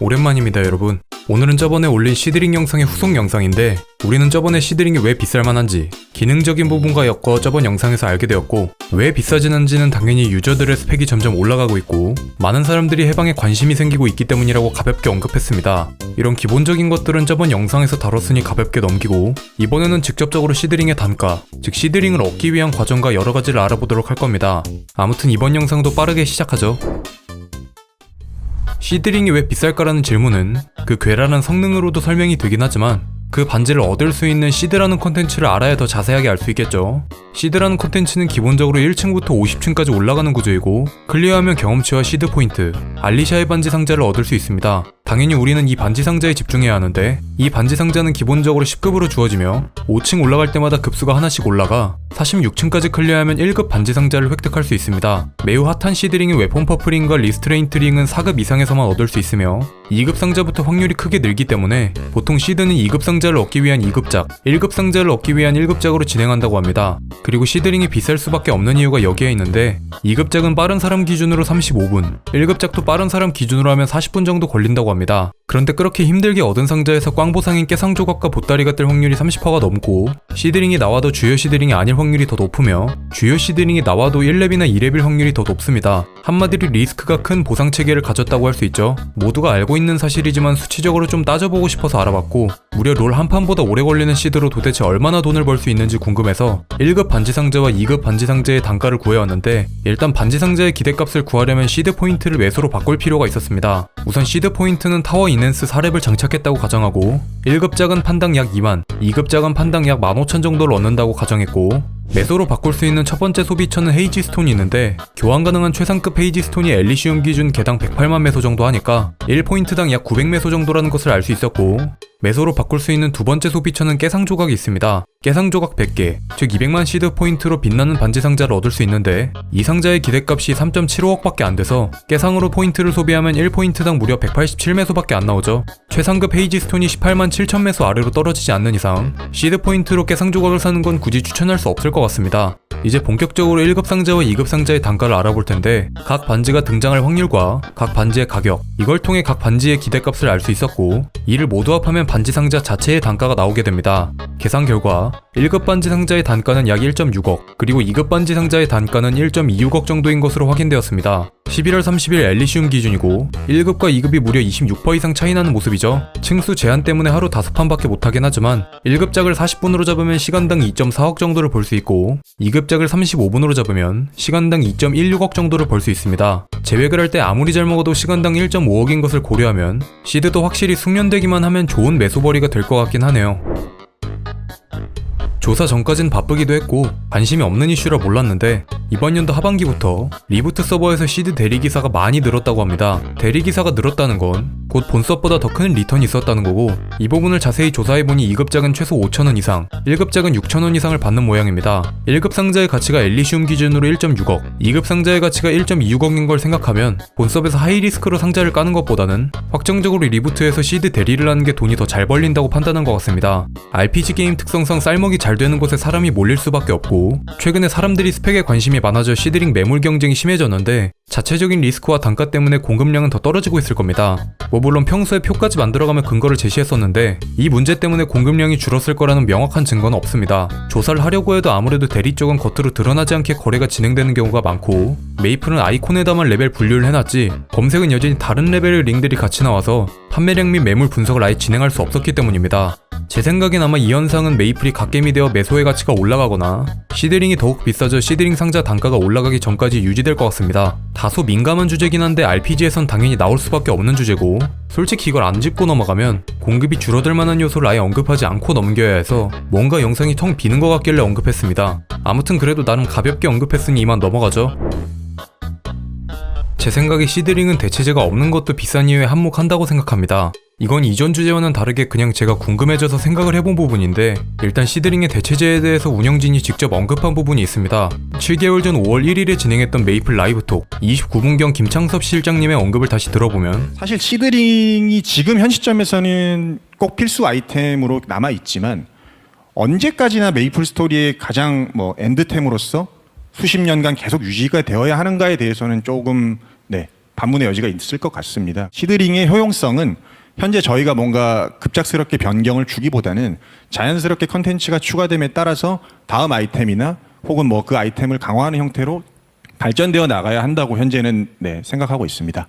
오랜만입니다 여러분. 오늘은 저번에 올린 시드링 영상의 후속 영상인데 우리는 저번에 시드링이 왜 비쌀만한지 기능적인 부분과 엮어 저번 영상에서 알게 되었고 왜 비싸지는지는 당연히 유저들의 스펙이 점점 올라가고 있고 많은 사람들이 해방에 관심이 생기고 있기 때문이라고 가볍게 언급했습니다. 이런 기본적인 것들은 저번 영상에서 다뤘으니 가볍게 넘기고 이번에는 직접적으로 시드링의 단가 즉 시드링을 얻기 위한 과정과 여러 가지를 알아보도록 할 겁니다. 아무튼 이번 영상도 빠르게 시작하죠 시드링이 왜 비쌀까라는 질문은 그 괴랄한 성능으로도 설명이 되긴 하지만 그 반지를 얻을 수 있는 시드라는 콘텐츠를 알아야 더 자세하게 알 수 있겠죠. 시드라는 콘텐츠는 기본적으로 1층부터 50층까지 올라가는 구조이고 클리어하면 경험치와 시드 포인트, 알리샤의 반지 상자를 얻을 수 있습니다. 당연히 우리는 이 반지 상자에 집중해야 하는데 이 반지 상자는 기본적으로 10급으로 주어지며 5층 올라갈 때마다 급수가 하나씩 올라가 46층까지 클리어하면 1급 반지 상자를 획득할 수 있습니다. 매우 핫한 시드링인 웨폰 퍼플링과 리스트레인트링은 4급 이상에서만 얻을 수 있으며 2급 상자부터 확률이 크게 늘기 때문에 보통 시드는 2급 상자를 얻기 위한 2급작, 1급 상자를 얻기 위한 1급작으로 진행한다고 합니다. 그리고 시드링이 비쌀 수밖에 없는 이유가 여기에 있는데 2급작은 빠른 사람 기준으로 35분, 1급작도 빠른 사람 기준으로 하면 40분 정도 걸린다고 합니다. 그런데 그렇게 힘들게 얻은 상자에서 꽝 보상인 깨상 조각과 보따리가 뜰 확률이 30%가 넘고 시드링이 나와도 주요 시드링이 아닐 확률이 더 높으며 주요 시드링이 나와도 1렙이나 2렙일 확률이 더 높습니다. 한마디로 리스크가 큰 보상 체계를 가졌다고 할 수 있죠. 모두가 알고 있는 사실이지만 수치적으로 좀 따져보고 싶어서 알아봤고 무려 롤 한 판보다 오래 걸리는 시드로 도대체 얼마나 돈을 벌 수 있는지 궁금해서 1급 반지 상자와 2급 반지 상자의 단가를 구해왔는데 일단 반지 상자의 기대값을 구하려면 시드 포인트를 매소로 바꿀 필요가 있었습니다. 우선 시드 포인트는 타워 이넨스 4렙을 장착했다고 가정하고 1급작은 판당 약 2만, 2급작은 판당 약 15,000 정도를 얻는다고 가정했고 매소로 바꿀 수 있는 첫 번째 소비처는 헤이지 스톤이 있는데 교환 가능한 최상급 헤이지 스톤이 엘리시움 기준 개당 108만 매소 정도 하니까 1포인트당 약 900매소 정도라는 것을 알 수 있었고 매소로 바꿀 수 있는 두 번째 소비처는 깨상 조각이 있습니다. 깨상 조각 100개, 즉 200만 시드 포인트로 빛나는 반지 상자를 얻을 수 있는데 이 상자의 기대값이 3.75억밖에 안 돼서 깨상으로 포인트를 소비하면 1포인트당 무려 187매소밖에 안 나오죠. 최상급 헤이지 스톤이 18만 7천 매소 아래로 떨어지지 않는 이상 시드 포인트로 깨상 조각을 사는 건 굳이 추천할 수 없을 것 같습니다. 이제 본격적으로 1급 상자와 2급 상자의 단가를 알아볼 텐데 각 반지가 등장할 확률과 각 반지의 가격 이걸 통해 각 반지의 기대값을 알 수 있었고 이를 모두 합하면 반지 상자 자체의 단가가 나오게 됩니다. 계산 결과 1급 반지 상자의 단가는 약 1.6억 그리고 2급 반지 상자의 단가는 1.26억 정도인 것으로 확인되었습니다. 11월 30일 엘리시움 기준이고 1급과 2급이 무려 26% 이상 차이나는 모습이죠. 층수 제한 때문에 하루 5판밖에 못하긴 하지만 1급 작을 40분으로 잡으면 시간당 2.4억 정도를 벌 수 있고 2급 작을 35분으로 잡으면 시간당 2.16억 정도를 벌 수 있습니다. 제획을 할 때 아무리 잘 먹어도 시간당 1.5억인 것을 고려하면 시드도 확실히 숙련되기만 하면 좋은 매소벌이가 될 것 같긴 하네요. 조사 전까진 바쁘기도 했고 관심이 없는 이슈라 몰랐는데 이번 연도 하반기부터 리부트 서버에서 시드 대리기사가 많이 늘었다고 합니다. 대리기사가 늘었다는 건 곧 본서보다 더 큰 리턴이 있었다는 거고 이 부분을 자세히 조사해보니 2급작은 최소 5천원 이상, 1급작은 6천원 이상을 받는 모양입니다. 1급 상자의 가치가 엘리시움 기준으로 1.6억, 2급 상자의 가치가 1.26억인 걸 생각하면 본섭에서 하이리스크로 상자를 까는 것보다는 확정적으로 리부트에서 시드 대리를 하는 게 돈이 더 잘 벌린다고 판단한 것 같습니다. RPG 게임 특성상 쌀먹이 잘 되는 곳에 사람이 몰릴 수밖에 없고 최근에 사람들이 스펙에 관심이 많아져 시드링 매물 경쟁이 심해졌는데 자체적인 리스크와 단가 때문에 공급량은 더 떨어지고 있을 겁니다. 뭐 물론 평소에 표까지 만들어가며 근거를 제시했었는데 이 문제 때문에 공급량이 줄었을 거라는 명확한 증거는 없습니다. 조사를 하려고 해도 아무래도 대리 쪽은 겉으로 드러나지 않게 거래가 진행되는 경우가 많고 메이플은 아이콘에다만 레벨 분류를 해놨지 검색은 여전히 다른 레벨의 링들이 같이 나와서 판매량 및 매물 분석을 아예 진행할 수 없었기 때문입니다. 제 생각엔 아마 이 현상은 메이플이 갓겜이 되어 매소의 가치가 올라가거나 시드링이 더욱 비싸져 시드링 상자 단가가 올라가기 전까지 유지될 것 같습니다. 다소 민감한 주제긴 한데 RPG에선 당연히 나올 수밖에 없는 주제고 솔직히 이걸 안 짚고 넘어가면 공급이 줄어들 만한 요소를 아예 언급하지 않고 넘겨야 해서 뭔가 영상이 텅 비는 것 같길래 언급했습니다. 아무튼 그래도 나름 가볍게 언급했으니 이만 넘어가죠. 제 생각에 시드링은 대체제가 없는 것도 비싼 이유에 한몫한다고 생각합니다. 이건 이전 주제와는 다르게 그냥 제가 궁금해져서 생각을 해본 부분인데 일단 시드링의 대체제에 대해서 운영진이 직접 언급한 부분이 있습니다. 7개월 전 5월 1일에 진행했던 메이플 라이브톡 29분경 김창섭 실장님의 언급을 다시 들어보면 사실 시드링이 지금 현 시점에서는 꼭 필수 아이템으로 남아 있지만 언제까지나 메이플 스토리의 가장 뭐 엔드템으로서 수십 년간 계속 유지가 되어야 하는가에 대해서는 조금 네 반문의 여지가 있을 것 같습니다. 시드링의 효용성은 현재 저희가 뭔가 급작스럽게 변경을 주기보다는 자연스럽게 컨텐츠가 추가됨에 따라서 다음 아이템이나 혹은 뭐 그 아이템을 강화하는 형태로 발전되어 나가야 한다고 현재는 네, 생각하고 있습니다.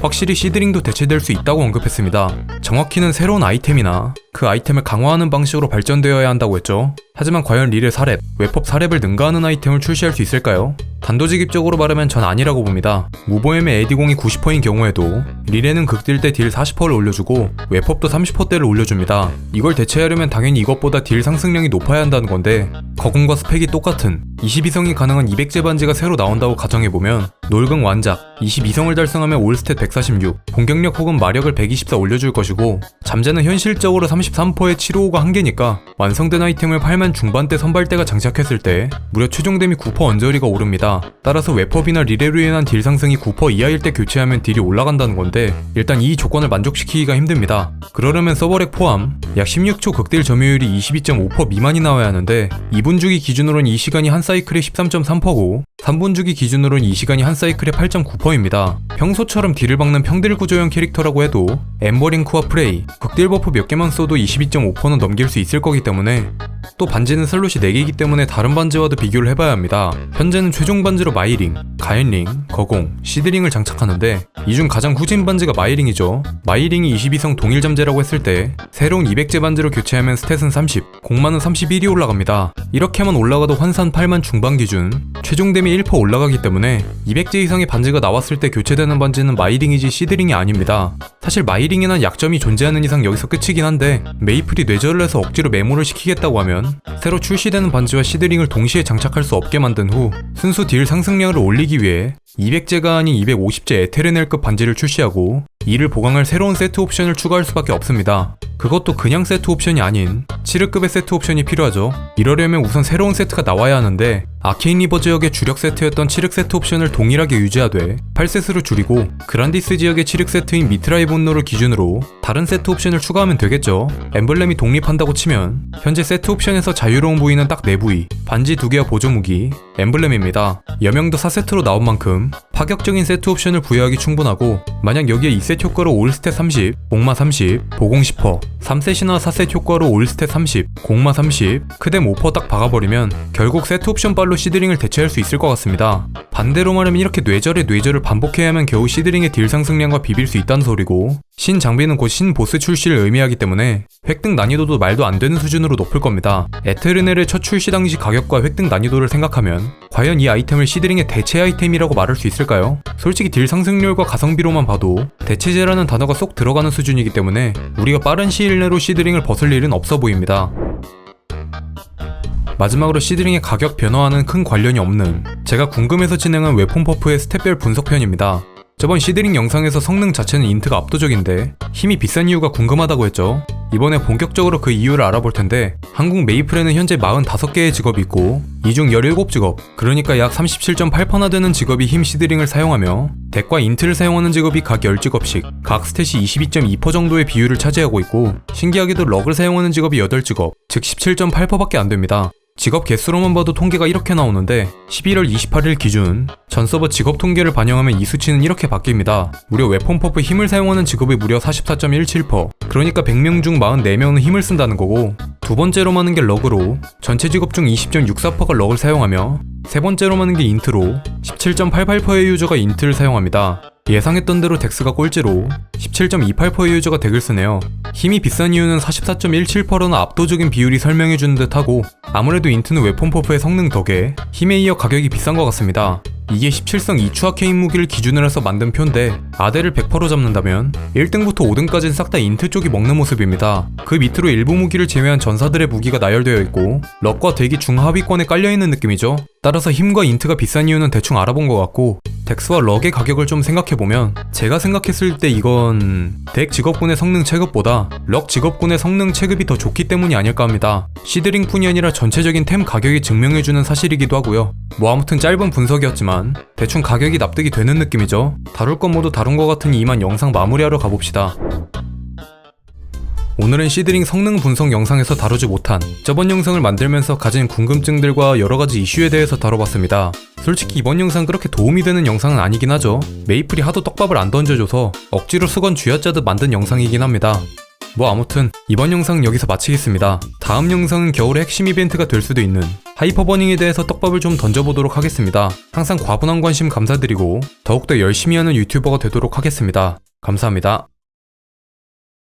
확실히 시드링도 대체될 수 있다고 언급했습니다. 정확히는 새로운 아이템이나 그 아이템을 강화하는 방식으로 발전되어야 한다고 했죠. 하지만 과연 릴의 사렙, 웹법 사렙을 능가하는 아이템을 출시할 수 있을까요? 단도직입적으로 말하면 전 아니라고 봅니다. 무보엠의 에디공이 90%인 경우에도 릴에는 극딜 때 딜 40%를 올려주고 웹법도 30%대를 올려줍니다. 이걸 대체하려면 당연히 이것보다 딜 상승량이 높아야 한다는 건데 거공과 스펙이 똑같은 22성이 가능한 200제 반지가 새로 나온다고 가정해보면 놀금 완작 22성을 달성하면 올스탯 146 공격력 혹은 마력을 124 올려줄 것이고 잠재는 현실적으로 33%의 755가 한계니까 완성된 아이템을 8만 중반대 선발대가 장착했을 때 무려 최종 데미 9% 언저리가 오릅니다. 따라서 웹법이나 리레로 인한 딜 상승이 9% 이하일 때 교체하면 딜이 올라간다는 건데 일단 이 조건을 만족시키기가 힘듭니다. 그러려면 서버렉 포함 약 16초 극딜 점유율이 22.5% 미만이 나와야 하는데 2분 주기 기준으로는 이 시간이 한 사이클에 13.3%고 3분 주기 기준으로는 이 시간이 한 사이클에 8.9%입니다. 평소처럼 딜을 박는 평딜 구조형 캐릭터라고 해도 엠버링크와 프레이, 극딜 버프 몇 개만 써도 22.5%는 넘길 수 있을 거기 때문에 또 반지는 슬롯이 4개이기 때문에 다른 반지와도 비교를 해봐야 합니다. 현재는 최종 반지로 마이링, 가엔링, 거공, 시드링을 장착하는데 이 중 가장 후진 반지가 마이링이죠. 마이링이 22성 동일 잠재라고 했을 때 새로운 200제 반지로 교체하면 스탯은 30, 공만은 31이 올라갑니다. 이렇게만 올라가도 환산 8만 중반 기준, 최종 데미 1% 올라가기 때문에 200제 이상의 반지가 나왔을 때 교체되는 반지는 마이링이지 시드링이 아닙니다. 사실 마이링에는 약점이 존재하는 이상 여기서 끝이긴 한데 메이플이 뇌절을 해서 억지로 메모를 시키겠다고 하면 새로 출시되는 반지와 시드링을 동시에 장착할 수 없게 만든 후 순수 딜 상승량을 올리기 위해 200제가 아닌 250제 에테르넬급 반지를 출시하고 이를 보강할 새로운 세트 옵션을 추가할 수밖에 없습니다. 그것도 그냥 세트 옵션이 아닌 7흑급의 세트 옵션이 필요하죠. 이러려면 우선 새로운 세트가 나와야 하는데 아케인 리버 지역의 주력 세트였던 7흑 세트 옵션을 동일하게 유지하되 8세트로 줄이고 그란디스 지역의 7흑 세트인 미트라이 본노를 기준으로 다른 세트 옵션을 추가하면 되겠죠. 엠블렘이 독립한다고 치면 현재 세트 옵션에서 자유로운 부위는 딱 4부위, 반지 2개와 보조무기, 엠블렘입니다. 여명도 4세트로 나온 만큼 파격적인 세트 옵션을 부여하기 충분하고 만약 여기에 2셋 효과로 올스탯 30, 공마 30, 보공 10%, 3셋이나 4셋 효과로 올스탯 30, 공마 30, 크뎀 5%딱 박아버리면 결국 세트 옵션 발로 시드링을 대체할 수 있을 것 같습니다. 반대로 말하면 이렇게 뇌절에 뇌절을 반복해야 하면 겨우 시드링의 딜 상승량과 비빌 수 있다는 소리고 신 장비는 곧 신 보스 출시를 의미하기 때문에 획득 난이도도 말도 안 되는 수준으로 높을 겁니다. 에테르넬의 첫 출시 당시 가격과 획득 난이도를 생각하면 과연 이 아이템을 시드링의 대체 아이템이라고 말할 수 있을까요? 솔직히 딜 상승률과 가성비로만 봐도 대체제라는 단어가 쏙 들어가는 수준이기 때문에 우리가 빠른 시일 내로 시드링을 벗을 일은 없어 보입니다. 마지막으로 시드링의 가격 변화와는 큰 관련이 없는 제가 궁금해서 진행한 웨폰 퍼프의 스텝별 분석편입니다. 저번 시드링 영상에서 성능 자체는 인트가 압도적인데 힘이 비싼 이유가 궁금하다고 했죠. 이번에 본격적으로 그 이유를 알아볼 텐데 한국 메이플에는 현재 45개의 직업이 있고 이 중 17직업 그러니까 약 37.8%나 되는 직업이 힘 시드링을 사용하며 덱과 인트를 사용하는 직업이 각 10직업씩 각 스탯이 22.2% 정도의 비율을 차지하고 있고 신기하게도 럭을 사용하는 직업이 8직업 즉 17.8%밖에 안 됩니다. 직업 개수로만 봐도 통계가 이렇게 나오는데 11월 28일 기준 전 서버 직업 통계를 반영하면 이 수치는 이렇게 바뀝니다. 무려 웨폰 퍼프 힘을 사용하는 직업이 무려 44.17% 그러니까 100명 중 44명은 힘을 쓴다는 거고 두 번째로 많은 게 럭으로 전체 직업 중 20.64%가 럭을 사용하며 세 번째로 많은 게 인트로 17.88%의 유저가 인트를 사용합니다. 예상했던 대로 덱스가 꼴찌로 17.28%의 유저가 덱을 쓰네요. 힘이 비싼 이유는 44.17%나 압도적인 비율이 설명해주는 듯하고 아무래도 인트는 웨폰 퍼프의 성능 덕에 힘에 이어 가격이 비싼 것 같습니다. 이게 17성 2추 아케인 무기를 기준으로 해서 만든 표인데 아대를 100%로 잡는다면 1등부터 5등까지는 싹 다 인트 쪽이 먹는 모습입니다. 그 밑으로 일부 무기를 제외한 전사들의 무기가 나열되어 있고 럭과 대기 중하위권에 깔려있는 느낌이죠. 따라서 힘과 인트가 비싼 이유는 대충 알아본 것 같고 덱스와 럭의 가격을 좀 생각해보면 제가 생각했을 때 이건 덱 직업군의 성능 체급보다 럭 직업군의 성능 체급이 더 좋기 때문이 아닐까 합니다. 시드링뿐이 아니라 전체적인 템 가격이 증명해주는 사실이기도 하고요. 뭐 아무튼 짧은 분석이었지만 대충 가격이 납득이 되는 느낌이죠. 다룰 건 모두 다룬 것 같으니 이만 영상 마무리하러 가봅시다. 오늘은 시드링 성능 분석 영상에서 다루지 못한 저번 영상을 만들면서 가진 궁금증들과 여러가지 이슈에 대해서 다뤄봤습니다. 솔직히 이번 영상 그렇게 도움이 되는 영상은 아니긴 하죠. 메이플이 하도 떡밥을 안 던져줘서 억지로 수건 쥐어짜듯 만든 영상이긴 합니다. 뭐 아무튼 이번 영상 여기서 마치겠습니다. 다음 영상은 겨울의 핵심 이벤트가 될 수도 있는 하이퍼버닝에 대해서 떡밥을 좀 던져보도록 하겠습니다. 항상 과분한 관심 감사드리고 더욱더 열심히 하는 유튜버가 되도록 하겠습니다. 감사합니다.